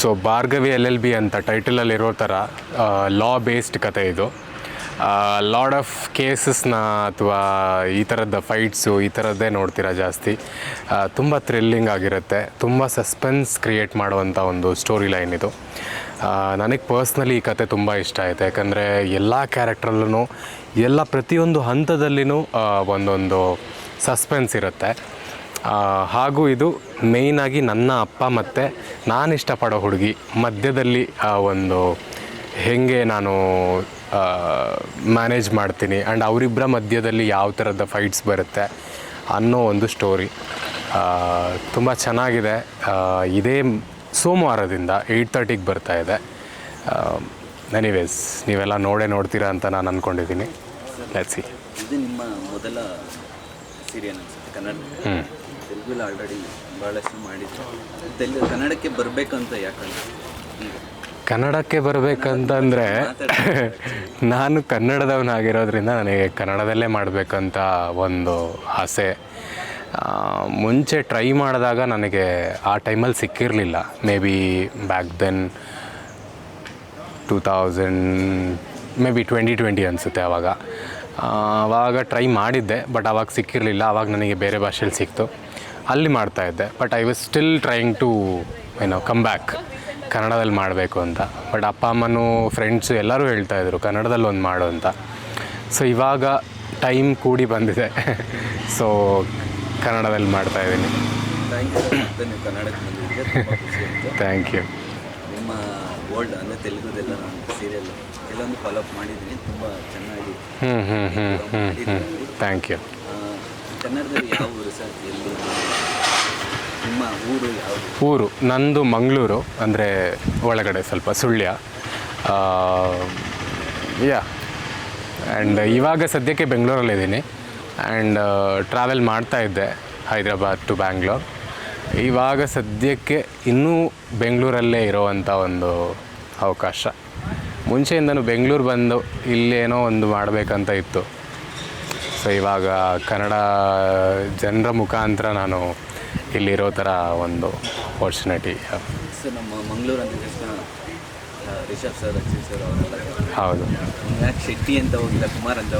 So Bhargavi L L B ಅಂತ ಟೈಟಲಲ್ಲಿರೋ ಥರ ಲಾ ಬೇಸ್ಡ್ ಕತೆ ಇದು. ಲಾಡ್ ಆಫ್ ಕೇಸಸ್ನ ಅಥವಾ ಈ ಥರದ ಫೈಟ್ಸು ಈ ಥರದ್ದೇ ನೋಡ್ತೀರಾ ಜಾಸ್ತಿ. ತುಂಬ ಥ್ರಿಲ್ಲಿಂಗ್ ಆಗಿರುತ್ತೆ, ತುಂಬ ಸಸ್ಪೆನ್ಸ್ ಕ್ರಿಯೇಟ್ ಮಾಡುವಂಥ ಒಂದು ಸ್ಟೋರಿ ಲೈನ್ ಇದು ನನಗೆ ಪರ್ಸ್ನಲಿ ಈ ಕತೆ ತುಂಬ ಇಷ್ಟ ಆಯಿತು. ಯಾಕಂದರೆ ಎಲ್ಲ ಕ್ಯಾರೆಕ್ಟ್ರಲ್ಲೂ ಎಲ್ಲ ಪ್ರತಿಯೊಂದು ಹಂತದಲ್ಲಿನೂ ಒಂದೊಂದು ಸಸ್ಪೆನ್ಸ್ ಇರುತ್ತೆ. ಹಾಗೂ ಇದು ಮೇಯ್ನಾಗಿ ನನ್ನ ಅಪ್ಪ ಮತ್ತು ನಾನು ಇಷ್ಟಪಡೋ ಹುಡುಗಿ. ಮಧ್ಯದಲ್ಲಿ ಆ ಒಂದು ಹೇಗೆ ನಾನು ಮ್ಯಾನೇಜ್ ಮಾಡ್ತೀನಿ ಆ್ಯಂಡ್ ಅವರಿಬ್ಬರ ಮಧ್ಯದಲ್ಲಿ ಯಾವ ಥರದ ಫೈಟ್ಸ್ ಬರುತ್ತೆ ಅನ್ನೋ ಒಂದು ಸ್ಟೋರಿ ತುಂಬ ಚೆನ್ನಾಗಿದೆ. ಇದೇ ಸೋಮವಾರದಿಂದ ಏಯ್ಟ್ ತರ್ಟಿಗೆ ಬರ್ತಾ ಇದೆ. ಎನಿವೇಸ್ ನೀವೆಲ್ಲ ನೋಡೇ ನೋಡ್ತೀರಾ ಅಂತ ನಾನು ಅಂದ್ಕೊಂಡಿದ್ದೀನಿ ಲೆಟ್ಸಿ ಇದು ನಿಮ್ಮ ಮೊದಲ ಸೀರಿಯಲ್ ಅನ್ಸುತ್ತೆ ಕನ್ನಡ ಹ್ಞೂ ತೆಲುಗಲ್ಲಿ ಆಲ್ರೆಡಿ ಭಾಳಷ್ಟು ಮಾಡಿದ್ರು. ತೆಲುಗು ಕನ್ನಡಕ್ಕೆ ಬರಬೇಕಂತ ಯಾಕಂದ್ರೆ? ಕನ್ನಡಕ್ಕೆ ಬರಬೇಕಂತಂದರೆ ನಾನು ಕನ್ನಡದವನಾಗಿರೋದ್ರಿಂದ ನನಗೆ ಕನ್ನಡದಲ್ಲೇ ಮಾಡಬೇಕಂತ ಒಂದು ಆಸೆ. ಮುಂಚೆ ಟ್ರೈ ಮಾಡಿದಾಗ ನನಗೆ ಆ ಟೈಮಲ್ಲಿ ಸಿಕ್ಕಿರಲಿಲ್ಲ. Maybe back then two thousand maybe twenty twenty ಅನಿಸುತ್ತೆ ಆವಾಗ ಆವಾಗ ಟ್ರೈ ಮಾಡಿದ್ದೆ ಬಟ್ ಆವಾಗ ಸಿಕ್ಕಿರಲಿಲ್ಲ. ಆವಾಗ ನನಗೆ ಬೇರೆ ಭಾಷೆಯಲ್ಲಿ ಸಿಕ್ತು. ಅಲ್ಲಿ ಮಾಡ್ತಾಯಿದ್ದೆ but I was still trying to ಏನೋ ಕಮ್ ಬ್ಯಾಕ್ ಕನ್ನಡದಲ್ಲಿ ಮಾಡಬೇಕು ಅಂತ. ಬಟ್ ಅಪ್ಪ ಅಮ್ಮನೂ ಫ್ರೆಂಡ್ಸು ಎಲ್ಲರೂ ಹೇಳ್ತಾಯಿದ್ರು ಕನ್ನಡದಲ್ಲಿ ಒಂದು ಮಾಡು ಅಂತ. ಸೊ ಇವಾಗ ಟೈಮ್ ಕೂಡಿ ಬಂದಿದೆ. ಸೊ ಕನ್ನಡದಲ್ಲಿ ಮಾಡ್ತಾಯಿದ್ದೀನಿ ಥ್ಯಾಂಕ್ ಯು ನಿಮ್ಮ ಓಲ್ಡ್ ಅಂದರೆ ತೆಲುಗುದೆಲ್ಲ ಸೀರಿಯಲ್ ಕೆಲವೊಂದು ಫಾಲೋ ಅಪ್ ಮಾಡಿದ್ದೀನಿ. ತುಂಬ ಚೆನ್ನಾಗಿ ಹ್ಞೂ ಹ್ಞೂ ಹ್ಞೂ ಹ್ಞೂ ಹ್ಞೂ ಥ್ಯಾಂಕ್ ಯು ಊರು ಸರ್? ಊರು ನಂದು ಮಂಗಳೂರು, ಅಂದರೆ ಒಳಗಡೆ ಸ್ವಲ್ಪ ಸುಳ್ಯ. ಯಾ ಆ್ಯಂಡ್ ಇವಾಗ ಸದ್ಯಕ್ಕೆ ಬೆಂಗಳೂರಲ್ಲಿದ್ದೀನಿ ಆ್ಯಂಡ್ ಟ್ರಾವೆಲ್ ಮಾಡ್ತಾ ಇದ್ದೆ, ಹೈದ್ರಾಬಾದ್ ಟು ಬ್ಯಾಂಗ್ಳೂರ್ ಇವಾಗ ಸದ್ಯಕ್ಕೆ ಇನ್ನೂ ಬೆಂಗಳೂರಲ್ಲೇ ಇರೋವಂಥ ಒಂದು ಅವಕಾಶ. ಮುಂಚೆಯಿಂದನೂ ಬೆಂಗಳೂರು ಬಂದು ಇಲ್ಲೇನೋ ಒಂದು ಮಾಡಬೇಕಂತ ಇತ್ತು. ಸೊ ಇವಾಗ ಕನ್ನಡ ಜನರ ಮುಖಾಂತರ ನಾನು ಇಲ್ಲಿರೋ ಥರ ಒಂದು ಆಪರ್ಚುನಿಟಿ ಸರ್ ನಮ್ಮ ಮಂಗಳೂರು ಅಂದ ತಕ್ಷಣ ರಿಷಬ್ ಸರ್ ರಕ್ಷಿತ್ ಸರ್ ಅವರೆಲ್ಲ ಹೌದು. ಯಾಕೆ ಶೆಟ್ಟಿ ಅಂತ ಹೋಗಿಲ್ಲ ಕುಮಾರ್ ಅಂತ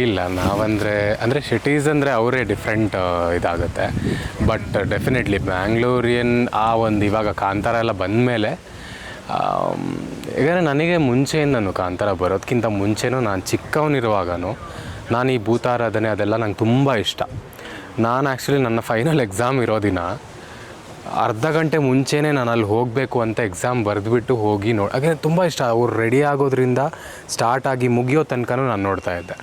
ಇಲ್ಲ ನಾವಂದರೆ ಅಂದರೆ ಸಿಟೀಸ್ ಅಂದರೆ ಅವರೇ ಡಿಫ್ರೆಂಟ್ ಇದಾಗುತ್ತೆ. ಬಟ್ ಡೆಫಿನೆಟ್ಲಿ ಬ್ಯಾಂಗ್ಳೂರಿಯನ್ ಆ ಒಂದು ಇವಾಗ ಕಾಂತಾರ ಎಲ್ಲ ಬಂದಮೇಲೆ ಯಾಕಂದರೆ ನನಗೆ ಮುಂಚೆಯಿಂದನೂ ಕಾಂತಾರ ಬರೋದಕ್ಕಿಂತ ಮುಂಚೆನೂ ನಾನು ಚಿಕ್ಕವನಿರುವಾಗನೂ ನಾನು ಈ ಭೂತಾರಾಧನೆ ಅದೆಲ್ಲ ನಂಗೆ ತುಂಬ ಇಷ್ಟ. ನಾನು ಆ್ಯಕ್ಚುಲಿ ನನ್ನ ಫೈನಲ್ ಎಕ್ಸಾಮ್ ಇರೋ ದಿನ ಅರ್ಧ ಗಂಟೆ ಮುಂಚೆನೇ ನಾನು ಅಲ್ಲಿ ಹೋಗಬೇಕು ಅಂತ ಎಕ್ಸಾಮ್ ಬರೆದ್ಬಿಟ್ಟು ಹೋಗಿ ನೋಡಿ, ಹಾಗೆ ತುಂಬ ಇಷ್ಟ. ಅವ್ರು ರೆಡಿ ಆಗೋದ್ರಿಂದ ಸ್ಟಾರ್ಟ್ ಆಗಿ ಮುಗಿಯೋ ತನಕನೂ ನಾನು ನೋಡ್ತಾ ಇದ್ದೆ.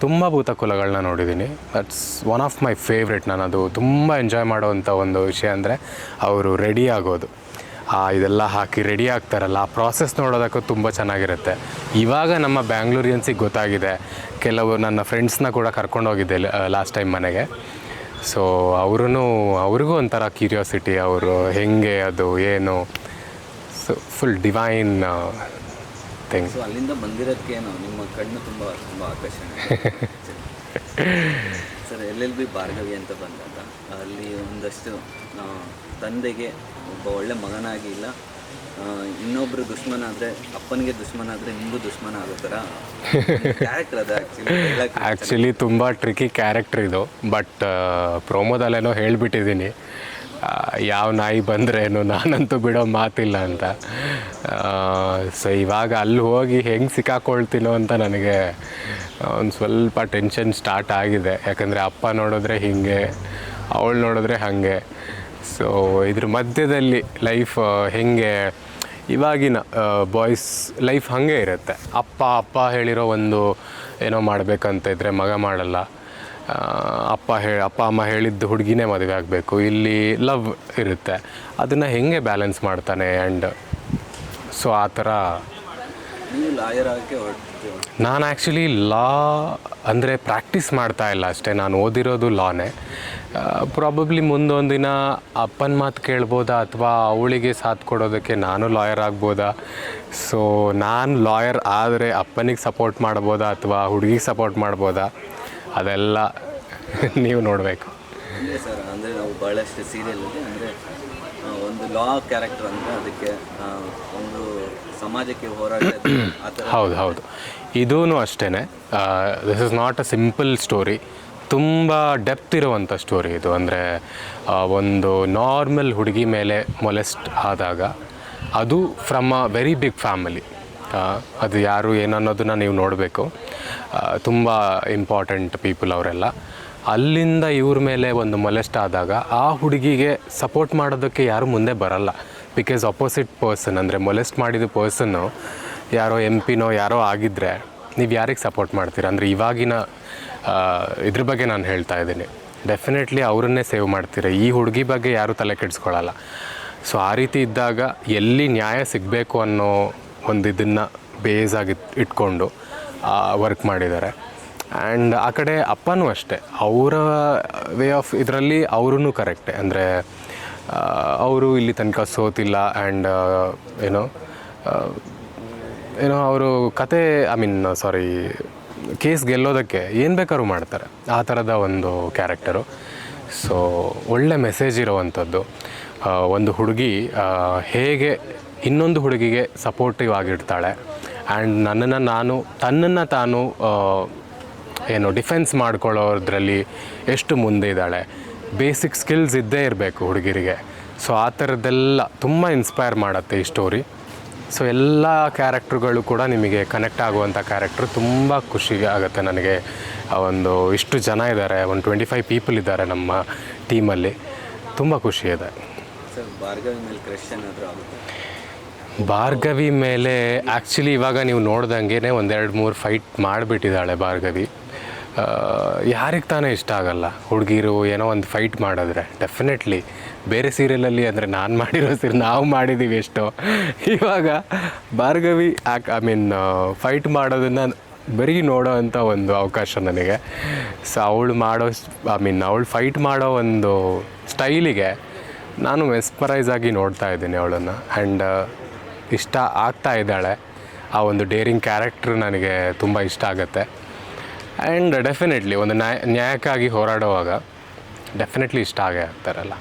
ತುಂಬ ಭೂತಕುಲಗಳನ್ನ ನೋಡಿದ್ದೀನಿ. That's one of my favourite ನಾನು ಅದು ತುಂಬ ಎಂಜಾಯ್ ಮಾಡೋವಂಥ ಒಂದು ವಿಷಯ ಅಂದರೆ ಅವರು ರೆಡಿ ಆಗೋದು. ಆ, ಇದೆಲ್ಲ ಹಾಕಿ ರೆಡಿ ಆಗ್ತಾರಲ್ಲ, ಆ ಪ್ರಾಸೆಸ್ ನೋಡೋದಕ್ಕೂ ತುಂಬ ಚೆನ್ನಾಗಿರುತ್ತೆ. ಇವಾಗ ನಮ್ಮ ಬ್ಯಾಂಗ್ಳೂರಿಯನ್ಸಿಗೆ ಗೊತ್ತಾಗಿದೆ? ಕೆಲವು ನನ್ನ ಫ್ರೆಂಡ್ಸ್ನ ಕೂಡ ಕರ್ಕೊಂಡೋಗಿದ್ದೆ ಲಾಸ್ಟ್ ಟೈಮ್ ಮನೆಗೆ. ಸೊ ಅವ್ರೂ ಅವ್ರಿಗೂ ಒಂಥರ ಕ್ಯೂರಿಯಾಸಿಟಿ ಅವರು ಹೆಂಗೆ ಅದು ಏನು ಸೊ ಫುಲ್ ಡಿವೈನ್ ಥಿಂಗ್ ಅಲ್ಲಿಂದ ಬಂದಿರೋದಕ್ಕೇನು ನಿಮ್ಮ ಕಣ್ಣು ತುಂಬ ತುಂಬ ಆಕರ್ಷಣೆ. Sir L L B Bhargavi ಅಂತ ಬಂದಾಗ ಅಲ್ಲಿ ಒಂದಷ್ಟು ತಂದೆಗೆ ಒಬ್ಬ ಒಳ್ಳೆ ಮಗನಾಗಿ ಇಲ್ಲ ಇನ್ನೊಬ್ರು ದುಶ್ಮನ ಆದ್ರೆ ಅಪ್ಪನಿಗೆ ದುಶ್ಮನ ಆದ್ರೆ ನಿಮಗೂ ದುಶ್ಮನ ಆಗೋ ಥರ ಕ್ಯಾರೆಕ್ಟರ್ ಅದು ಆ್ಯಕ್ಚುಲಿ ಆ್ಯಕ್ಚುಲಿ ತುಂಬ ಟ್ರಿಕಿ ಕ್ಯಾರೆಕ್ಟರ್ ಇದು ಬಟ್ ಪ್ರೋಮೋದಲ್ಲೇನೋ ಹೇಳಿಬಿಟ್ಟಿದ್ದೀನಿ. ಯಾವ ನಾಯಿ ಬಂದ್ರೇನು ನಾನಂತೂ ಬಿಡೋ ಮಾತಿಲ್ಲ ಅಂತ. ಸೊ ಇವಾಗ ಅಲ್ಲಿ ಹೋಗಿ ಹೆಂಗೆ ಸಿಕ್ಕಾಕೊಳ್ತೀನೋ ಅಂತ ನನಗೆ ಒಂದು ಸ್ವಲ್ಪ ಟೆನ್ಷನ್ ಸ್ಟಾರ್ಟ್ ಆಗಿದೆ. ಯಾಕಂದರೆ ಅಪ್ಪ ನೋಡಿದ್ರೆ ಹೀಗೆ ಅವಳು ನೋಡಿದ್ರೆ ಹಾಗೆ. ಸೊ ಇದ್ರ ಮಧ್ಯದಲ್ಲಿ ಲೈಫ್ ಹೆಂಗೆ, ಇವಾಗಿನ ಬಾಯ್ಸ್ ಲೈಫ್ ಹಾಗೆ ಇರುತ್ತೆ. ಅಪ್ಪ ಅಪ್ಪ ಹೇಳಿರೋ ಒಂದು ಏನೋ ಮಾಡಬೇಕಂತ ಇದ್ದರೆ ಮಗ ಮಾಡಲ್ಲ. ಅಪ್ಪ ಹೇ, ಅಪ್ಪ, ಅಮ್ಮ ಹೇಳಿದ್ದು ಹುಡುಗಿನೇ ಮದುವೆ ಆಗಬೇಕು. ಇಲ್ಲಿ ಲವ್ ಇರುತ್ತೆ. ಅದನ್ನು ಹೆಂಗೆ ಬ್ಯಾಲೆನ್ಸ್ ಮಾಡ್ತಾನೆ ಆ್ಯಂಡ್ ಸೊ ಆ ಥರ ನಾನು ಆ್ಯಕ್ಚುಲಿ ಲಾ ಅಂದರೆ ಪ್ರಾಕ್ಟೀಸ್ ಮಾಡ್ತಾ ಇಲ್ಲ ಅಷ್ಟೇ. ನಾನು ಓದಿರೋದು ಲಾನೇ ಪ್ರಾಬಬ್ಲಿ ಮುಂದೊಂದು ದಿನ ಅಪ್ಪನ ಮಾತು ಕೇಳ್ಬೋದಾ ಅಥವಾ ಅವಳಿಗೆ ಸಾಥ್ ಕೊಡೋದಕ್ಕೆ ನಾನು ಲಾಯರ್ ಆಗ್ಬೋದಾ? ಸೊ ನಾನು ಲಾಯರ್ ಆದರೆ ಅಪ್ಪನಿಗೆ ಸಪೋರ್ಟ್ ಮಾಡ್ಬೋದಾ ಅಥವಾ ಹುಡುಗಿಗೆ ಸಪೋರ್ಟ್ ಮಾಡ್ಬೋದಾ? ಅದೆಲ್ಲ ನೀವು ನೋಡಬೇಕು. ಅಂದರೆ ನಾವು ಭಾಳಷ್ಟು ಸೀರಿಯಲ್ ಅಂದರೆ ಒಂದು ಲಾ ಕ್ಯಾರೆಕ್ಟರ್ ಅಂದರೆ ಅದಕ್ಕೆ ಒಂದು ಸಮಾಜಕ್ಕೆ ಹೋರಾಟ ಹೌದು ಹೌದು. ಇದೂ ಅಷ್ಟೇ this is not a simple story ತುಂಬ ಡೆಪ್ತ್ ಇರುವಂಥ ಸ್ಟೋರಿ ಇದು. ಅಂದರೆ ಒಂದು ನಾರ್ಮಲ್ ಹುಡುಗಿ ಮೇಲೆ ಮೊಲೆಸ್ಟ್ ಆದಾಗ ಅದು from a very big family ಅದು ಯಾರು ಏನನ್ನೋದನ್ನ ನೀವು ನೋಡಬೇಕು. ತುಂಬ ಇಂಪಾರ್ಟೆಂಟ್ ಪೀಪಲ್ ಅವರೆಲ್ಲ. ಅಲ್ಲಿಂದ ಇವ್ರ ಮೇಲೆ ಒಂದು ಮೊಲೆಸ್ಟ್ ಆದಾಗ ಆ ಹುಡುಗಿಗೆ ಸಪೋರ್ಟ್ ಮಾಡೋದಕ್ಕೆ ಯಾರು ಮುಂದೆ ಬರಲ್ಲ. ಬಿಕಾಸ್ ಅಪೋಸಿಟ್ ಪರ್ಸನ್ ಅಂದರೆ ಮೊಲೆಸ್ಟ್ ಮಾಡಿದ ಪರ್ಸನ್ನು ಯಾರೋ ಎಂ ಪಿನೋ ಯಾರೋ ಆಗಿದ್ದರೆ ನೀವು ಯಾರಿಗೆ ಸಪೋರ್ಟ್ ಮಾಡ್ತೀರ? ಅಂದರೆ ಇವಾಗಿನ ಇದ್ರ ಬಗ್ಗೆ ನಾನು ಹೇಳ್ತಾ ಇದ್ದೀನಿ. ಡೆಫಿನೆಟ್ಲಿ ಅವರನ್ನೇ ಸೇವ್ ಮಾಡ್ತೀರ. ಈ ಹುಡುಗಿ ಬಗ್ಗೆ ಯಾರೂ ತಲೆ ಕೆಡಿಸ್ಕೊಳ್ಳಲ್ಲ ಸೊ ಆ ರೀತಿ ಇದ್ದಾಗ ಎಲ್ಲಿ ನ್ಯಾಯ ಸಿಗಬೇಕು ಅನ್ನೋ ಒಂದು ಇದನ್ನು ಬೇಸ್ ಆಗಿ ಇಟ್ಕೊಂಡು ವರ್ಕ್ ಮಾಡಿದ್ದಾರೆ. ಆ್ಯಂಡ್ ಆ ಕಡೆ ಅಪ್ಪನೂ ಅಷ್ಟೇ. ಅವರ ವೇ ಆಫ್ ಇದರಲ್ಲಿ ಅವರೂ ಕರೆಕ್ಟೆ ಅಂದರೆ ಅವರು ಇಲ್ಲಿ ತನಕ ಸೋತಿಲ್ಲ ಆ್ಯಂಡ್ ಏನೋ ಏನೋ ಅವರು ಕತೆ ಐ ಮೀನ್ ಸಾರಿ ಕೇಸ್ ಗೆಲ್ಲೋದಕ್ಕೆ ಏನು ಬೇಕಾದ್ರೂ ಮಾಡ್ತಾರೆ. ಆ ಥರದ ಒಂದು ಕ್ಯಾರೆಕ್ಟರು ಸೊ ಒಳ್ಳೆ ಮೆಸೇಜ್ ಇರೋವಂಥದ್ದು. ಒಂದು ಹುಡುಗಿ ಹೇಗೆ ಇನ್ನೊಂದು ಹುಡುಗಿಗೆ ಸಪೋರ್ಟಿವ್ ಆಗಿರ್ತಾಳೆ. ಆ್ಯಂಡ್ ನನ್ನನ್ನು ನಾನು, ತನ್ನನ್ನು ತಾನು ಏನು ಡಿಫೆನ್ಸ್ ಮಾಡ್ಕೊಳ್ಳೋದ್ರಲ್ಲಿ ಎಷ್ಟು ಮುಂದೆ ಇದ್ದಾಳೆ? ಬೇಸಿಕ್ ಸ್ಕಿಲ್ಸ್ ಇದ್ದೇ ಇರಬೇಕು ಹುಡುಗಿರಿಗೆ. ಸೊ ಆ ಥರದ್ದೆಲ್ಲ ತುಂಬ ಇನ್ಸ್ಪೈರ್ ಮಾಡುತ್ತೆ ಈ ಸ್ಟೋರಿ ಸೊ ಎಲ್ಲ ಕ್ಯಾರೆಕ್ಟ್ರುಗಳು ಕೂಡ ನಿಮಗೆ ಕನೆಕ್ಟ್ ಆಗುವಂಥ ಕ್ಯಾರೆಕ್ಟ್ರು ತುಂಬ ಖುಷಿ ಆಗುತ್ತೆ ನನಗೆ. ಆ ಒಂದು ಇಷ್ಟು ಜನ ಇದ್ದಾರೆ ಒಂದು ಟ್ವೆಂಟಿ ಫೈವ್ ಪೀಪಲ್ ಇದ್ದಾರೆ ನಮ್ಮ ಟೀಮಲ್ಲಿ ತುಂಬ ಖುಷಿ ಇದೆ. ಭಾರ್ಗವಿ ಮೇಲೆ ಆ್ಯಕ್ಚುಲಿ ಇವಾಗ ನೀವು ನೋಡ್ದಂಗೆ ಒಂದೆರಡು ಮೂರು ಫೈಟ್ ಮಾಡಿಬಿಟ್ಟಿದ್ದಾಳೆ ಭಾರ್ಗವಿ. ಯಾರಿಗೆ ತಾನೇ ಇಷ್ಟ ಆಗಲ್ಲ? ಹುಡುಗಿರು ಏನೋ ಒಂದು ಫೈಟ್ ಮಾಡಿದ್ರೆ. ಡೆಫಿನೆಟ್ಲಿ ಬೇರೆ ಸೀರಿಯಲಲ್ಲಿ ಅಂದರೆ ನಾನು ಮಾಡಿರೋ ಸೀರೆ ನಾವು ಮಾಡಿದ್ದೀವಿ ಎಷ್ಟೋ. ಇವಾಗ ಭಾರ್ಗವಿ ಆಕ್ ಐ ಮೀನ್ ಫೈಟ್ ಮಾಡೋದನ್ನು ಬರೀ ನೋಡೋ ಅಂಥ ಒಂದು ಅವಕಾಶ ನನಗೆ. ಸೊ ಅವಳು ಮಾಡೋ ಐ ಮೀನ್ ಅವಳು ಫೈಟ್ ಮಾಡೋ ಒಂದು ಸ್ಟೈಲಿಗೆ ನಾನು ಮೆಸ್ಪರೈಸ್ ಆಗಿ ನೋಡ್ತಾ ಇದ್ದೀನಿ ಅವಳನ್ನು. ಆ್ಯಂಡ್ ಇಷ್ಟ ಆಗ್ತಾ ಇದ್ದಾಳೆ. ಆ ಒಂದು ಡೇರಿಂಗ್ ಕ್ಯಾರೆಕ್ಟ್ರ್ ನನಗೆ ತುಂಬ ಇಷ್ಟ ಆಗುತ್ತೆ. ಆ್ಯಂಡ್ ಡೆಫಿನೆಟ್ಲಿ ಒಂದು ನ್ಯಾಯ ನ್ಯಾಯಕ್ಕಾಗಿ ಹೋರಾಡುವಾಗ ಡೆಫಿನೆಟ್ಲಿ ಇಷ್ಟ ಆಗೇ ಆಗ್ತಾರಲ್ಲ.